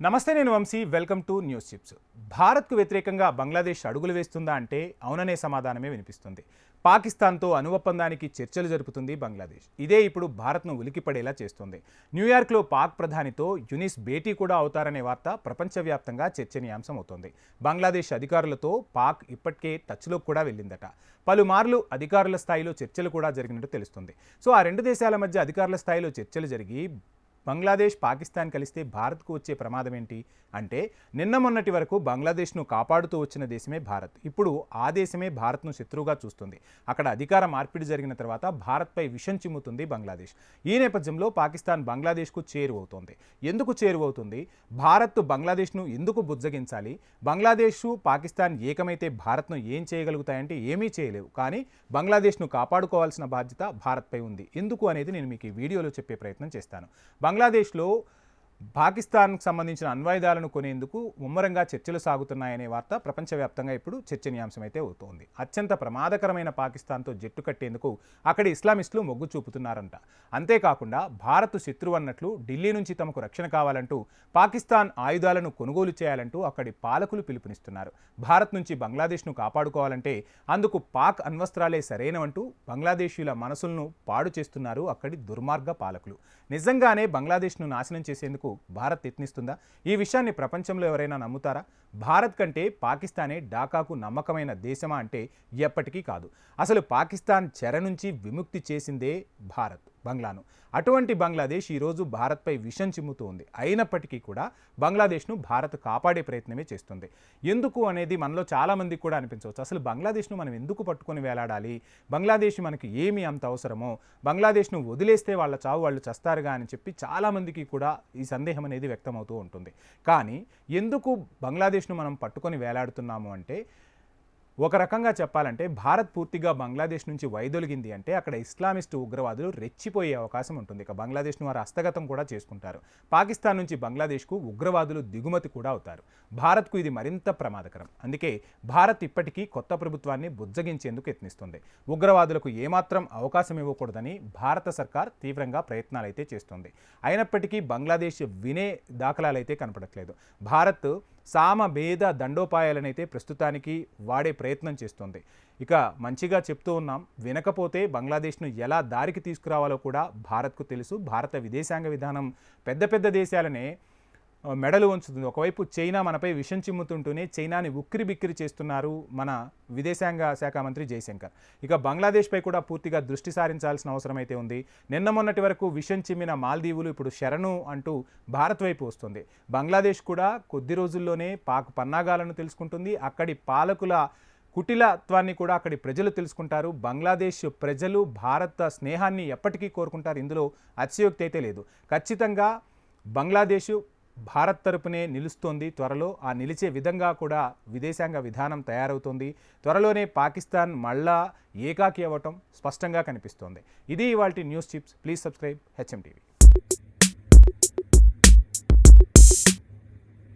నమస్తే నేను Vamsi welcome to news chips. భారత్కు వ్యతిరేకంగా బంగ్లాదేశ్ అడుగులు వేస్తుందా అంటే అవుననే సమాధానమే వినిపిస్తుంది. పాకిస్తాన్తో అణు ఒప్పందానికి చర్చలు జరుపుతుంది బంగ్లాదేశ్. ఇదే ఇప్పుడు భారత్ను ఉలికిపడేలా చేస్తుంది. న్యూయార్క్లో పాక్ ప్రధానితో యునిస్ భేటీ కూడా అవుతారనే వార్త ప్రపంచవ్యాప్తంగా చర్చనీయాంశం అవుతోంది బంగ్లాదేశ్ అధికారులతో పాక్ ఇప్పటికే టచ్లో కూడా వెళ్ళిందట. పలుమార్లు అధికారుల స్థాయిలో చర్చలు కూడా జరిగినట్టు తెలుస్తుంది. సో ఆ రెండు దేశాల మధ్య అధికారుల స్థాయిలో చర్చలు జరిగి బంగ్లాదేశ్ పాకిస్తాన్ కలిస్తే భారత్కు వచ్చే ప్రమాదం ఏంటి అంటే నిన్న మొన్నటి వరకు బంగ్లాదేశ్ను కాపాడుతూ వచ్చిన దేశమే భారత్. ఇప్పుడు ఆ దేశమే భారత్ను శత్రువుగా చూస్తుంది. అక్కడ అధికార మార్పిడి జరిగిన తర్వాత భారత్పై విషం చిమ్ముతుంది బంగ్లాదేశ్. ఈ నేపథ్యంలో పాకిస్తాన్ బంగ్లాదేశ్కు చేరువవుతోంది. ఎందుకు చేరువవుతుంది? భారత్ బంగ్లాదేశ్ను ఎందుకు బుజ్జగించాలి? బంగ్లాదేశ్ పాకిస్తాన్ ఏకమైతే భారత్ను ఏం చేయగలుగుతాయంటే ఏమీ చేయలేవు. కానీ బంగ్లాదేశ్ను కాపాడుకోవాల్సిన బాధ్యత భారత్పై ఉంది. ఎందుకు అనేది నేను మీకు ఈ వీడియోలో చెప్పే ప్రయత్నం చేస్తాను. బంగ్లాదేశ్లో పాకిస్తాన్కు సంబంధించిన అణ్వాయుధాలను కొనేందుకు ముమ్మరంగా చర్చలు సాగుతున్నాయనే వార్త ప్రపంచవ్యాప్తంగా ఇప్పుడు చర్చనీయాంశం అయితే అవుతోంది. అత్యంత ప్రమాదకరమైన పాకిస్తాన్తో జట్టు కట్టేందుకు అక్కడి ఇస్లామిస్టులు మొగ్గు చూపుతున్నారంట. అంతేకాకుండా భారత్ శత్రువు అన్నట్లు ఢిల్లీ నుంచి తమకు రక్షణ కావాలంటూ పాకిస్తాన్ ఆయుధాలను కొనుగోలు చేయాలంటూ అక్కడి పాలకులు పిలుపునిస్తున్నారు. భారత్ నుంచి బంగ్లాదేశ్ను కాపాడుకోవాలంటే అందుకు పాక్ అణ్వస్త్రాలే సరైనవంటూ బంగ్లాదేశీయుల మనసులను పాడు చేస్తున్నారు అక్కడి దుర్మార్గ పాలకులు. నిజంగానే బంగ్లాదేశ్ను నాశనం చేసేందుకు భారత్ యత్నిస్తుందా? ఈ విషయాన్ని ప్రపంచంలో ఎవరైనా నమ్ముతారా? భారత్ కంటే పాకిస్తానే ఢాకాకు నమ్మకమైన దేశమా అంటే ఎప్పటికీ కాదు. అసలు పాకిస్తాన్ చెర నుంచి విముక్తి చేసిందే భారత్. బంగ్లాను. అటువంటి బంగ్లాదేశ్ ఈరోజు భారత్పై విషం చిమ్ముతూ ఉంది అయినప్పటికీ కూడా బంగ్లాదేశ్ను భారత్ కాపాడే ప్రయత్నమే చేస్తుంది. ఎందుకు అనేది మనలో చాలామందికి కూడా అనిపించవచ్చు. అసలు బంగ్లాదేశ్ను మనం ఎందుకు పట్టుకొని వేలాడాలి? బంగ్లాదేశ్ మనకి ఏమి అంత అవసరమో? బంగ్లాదేశ్ను వదిలేస్తే వాళ్ళ చావు వాళ్ళు చస్తారుగా అని చెప్పి చాలామందికి కూడా ఈ సందేహం అనేది వ్యక్తమవుతూ ఉంటుంది. కానీ ఎందుకు బంగ్లాదేశ్ను మనం పట్టుకొని వేలాడుతున్నాము అంటే ఒక రకంగా చెప్పాలంటే భారత్ పూర్తిగా బంగ్లాదేశ్ నుంచి వైదొలిగింది అంటే అక్కడ ఇస్లామిస్ట్ ఉగ్రవాదులు రెచ్చిపోయే అవకాశం ఉంటుంది. ఇక బంగ్లాదేశ్ను వారు హస్తగతం కూడా చేసుకుంటారు. పాకిస్తాన్ నుంచి బంగ్లాదేశ్కు ఉగ్రవాదులు దిగుమతి కూడా అవుతారు. భారత్కు ఇది మరింత ప్రమాదకరం. అందుకే భారత్ ఇప్పటికీ కొత్త ప్రభుత్వాన్ని బుజ్జగించేందుకు యత్నిస్తుంది. ఉగ్రవాదులకు ఏమాత్రం అవకాశం ఇవ్వకూడదని భారత సర్కార్ తీవ్రంగా ప్రయత్నాలైతే చేస్తుంది. అయినప్పటికీ బంగ్లాదేశ్ వినే దాఖలాలైతే కనపడట్లేదు. భారత్ సామ భేద దండోపాయాలనైతే ప్రస్తుతానికి వాడే ప్రయత్నం చేస్తుంది. ఇక మంచిగా చెప్తూ ఉన్నాం వినకపోతే బంగ్లాదేశ్ను ఎలా దారికి తీసుకురావాలో కూడా భారత్కు తెలుసు. భారత విదేశాంగ విధానం పెద్ద పెద్ద దేశాలనే మెడలు ఉంచుతుంది. ఒకవైపు చైనా మనపై విషం చిమ్ముతుంటూనే చైనాని ఉక్కిరి బిక్కిరి చేస్తున్నారు మన విదేశాంగ శాఖ మంత్రి జయశంకర్. ఇక బంగ్లాదేశ్పై కూడా పూర్తిగా దృష్టి సారించాల్సిన అవసరం అయితే ఉంది. నిన్న మొన్నటి వరకు విషం చిమ్మిన మాల్దీవులు ఇప్పుడు శరణు అంటూ భారత్ వైపు వస్తుంది. బంగ్లాదేశ్ కూడా కొద్ది రోజుల్లోనే పాక్ పన్నాగాలను తెలుసుకుంటుంది. అక్కడి పాలకుల కుటిలత్వాన్ని కూడా అక్కడి ప్రజలు తెలుసుకుంటారు. బంగ్లాదేశ్ ప్రజలు భారత స్నేహాన్ని ఎప్పటికీ కోరుకుంటారు. ఇందులో అతిశయోక్తి అయితే లేదు. ఖచ్చితంగా బంగ్లాదేశ్ భారత్ తరపునే నిలుస్తోంది. త్వరలో ఆ నిలిచే విధంగా కూడా విదేశాంగ విధానం తయారవుతోంది. త్వరలోనే పాకిస్తాన్ మళ్ళా ఏకాకి అవ్వటం స్పష్టంగా కనిపిస్తోంది. ఇది ఇవాళ news chips. Please subscribe HM TV.